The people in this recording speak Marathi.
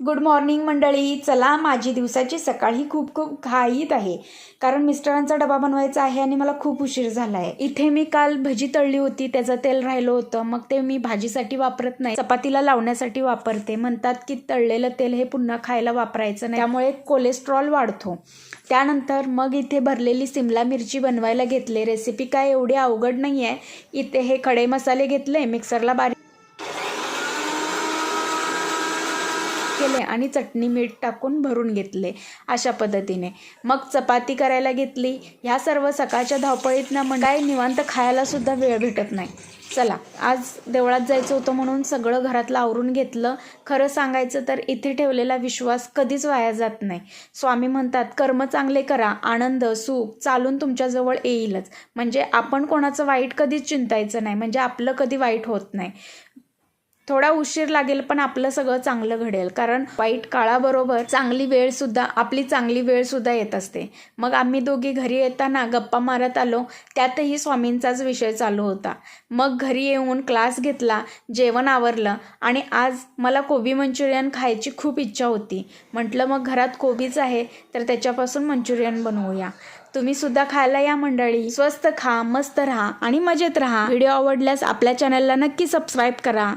गुड मॉर्निंग मंडळी. चला माझी दिवसाची सकाळ ही खूप खूप घाईत आहे. कारण मिस्टरांचा डबा बनवायचा आहे आणि मला खूप उशीर झाला आहे इथे मी काल भजी तळली होती त्याचं तेल राहिलं होतं. मग ते मी भाजीसाठी वापरत नाही. चपातीला लावण्यासाठी वापरते. म्हणतात की तळलेलं तेल हे पुन्हा खायला वापरायचं नाही. त्यामुळे कोलेस्ट्रॉल वाढतो. त्यानंतर मग इथे भरलेली सिमला मिरची बनवायला घेतले. रेसिपी काय एवढी अवघड नाही आहे इथे हे खडे मसाले घेतले मिक्सरला बारीक केले आणि चटणी मीठ टाकून भरून घेतले अशा पद्धतीने. मग चपाती करायला घेतली. ह्या सर्व सकाळच्या धावपळीतनं मग काय निवांत खायला सुद्धा वेळ भेटत नाही. चला आज देवळात जायचं होतं म्हणून सगळं घरातलं आवरून घेतलं. खरं सांगायचं तर इथे ठेवलेला विश्वास कधीच वाया जात नाही. स्वामी म्हणतात कर्म चांगले करा आनंद सुख चालून तुमच्याजवळ येईलच. म्हणजे आपण कोणाचं वाईट कधीच चिंतायचं नाही. म्हणजे आपलं कधी वाईट होत नाही. थोडा उशीर लागेल पण आपलं सगळं चांगलं घडेल. कारण वाईट काळाबरोबर चांगली वेळ सुद्धा आपली चांगली वेळ सुद्धा येत असते. मग आम्ही दोघी घरी येताना गप्पा मारत आलो. त्यातही स्वामींचाच विषय चालू होता. मग घरी येऊन क्लास घेतला जेवण आवरलं आणि आज मला कोबी मंचुरियन खायची खूप इच्छा होती. म्हटलं मग घरात कोबीच आहे तर त्याच्यापासून मंचुरियन बनवूया. तुम्ही सुद्धा खायला या मंडळी. स्वस्त खा मस्त राहा आणि मजेत राहा. व्हिडिओ आवडल्यास आपल्या चॅनलला नक्की सबस्क्राईब करा.